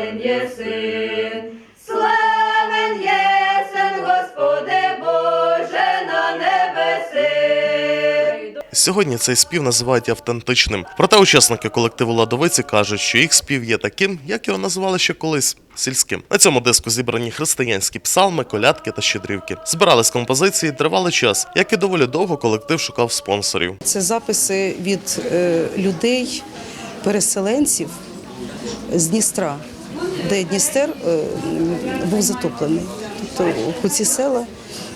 славен єси, славен єсен, Господи Боже на небеси. Сьогодні цей спів називають автентичним. Проте учасники колективу Ладовиці кажуть, що їх спів є таким, як його називали ще колись сільським. На цьому диску зібрані християнські псалми, колядки та щедрівки. Збирались композиції, тривали час, як і доволі довго колектив шукав спонсорів. Це записи від е, людей, переселенців з Дністра де Дністер е, був затоплений. Тобто у ці села.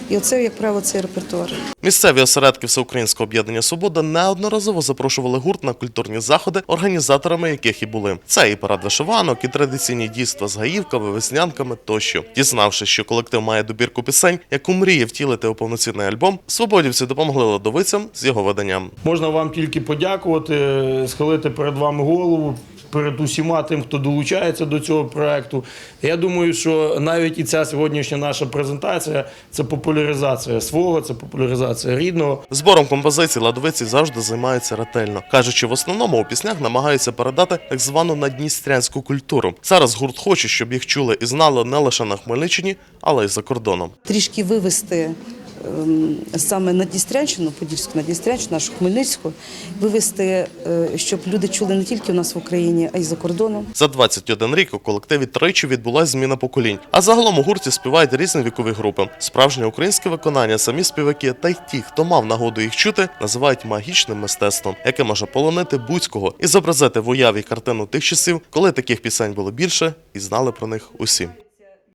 І оце, як правило, цей репертуар. Місцеві осередки Всеукраїнського об'єднання Свобода неодноразово запрошували гурт на культурні заходи, організаторами яких і були. Це і парад вишиванок, і традиційні дійства з гаївками, веснянками тощо. Дізнавшись, що колектив має добірку пісень, яку мріє втілити у повноцінний альбом, свободівці допомогли ладовицям з його виданням. Можна вам тільки подякувати, схилити перед вами голову. Перед усіма тим, хто долучається до цього проекту. Я думаю, що навіть і ця сьогоднішня наша презентація це популяризація свого, це популяризація рідного. Збором композицій ладовиці завжди займаються ретельно. кажучи, в основному у піснях намагаються передати так звану надністрянську культуру. Зараз гурт хоче, щоб їх чули і знали не лише на Хмельниччині, але й за кордоном. Трішки вивести ем, саме Надністрянщину, Подільську Надністрянщину, нашу Хмельницьку, вивести, е, щоб люди чули не тільки у нас в Україні, а й за кордоном. За 21 рік у колективі тричі відбулася зміна поколінь. А загалом у гурті співають різні вікові групи. Справжнє українське виконання самі співаки та й ті, хто мав нагоду їх чути, називають магічним мистецтвом, яке може полонити будь-кого і зобразити в уяві картину тих часів, коли таких пісень було більше і знали про них усі.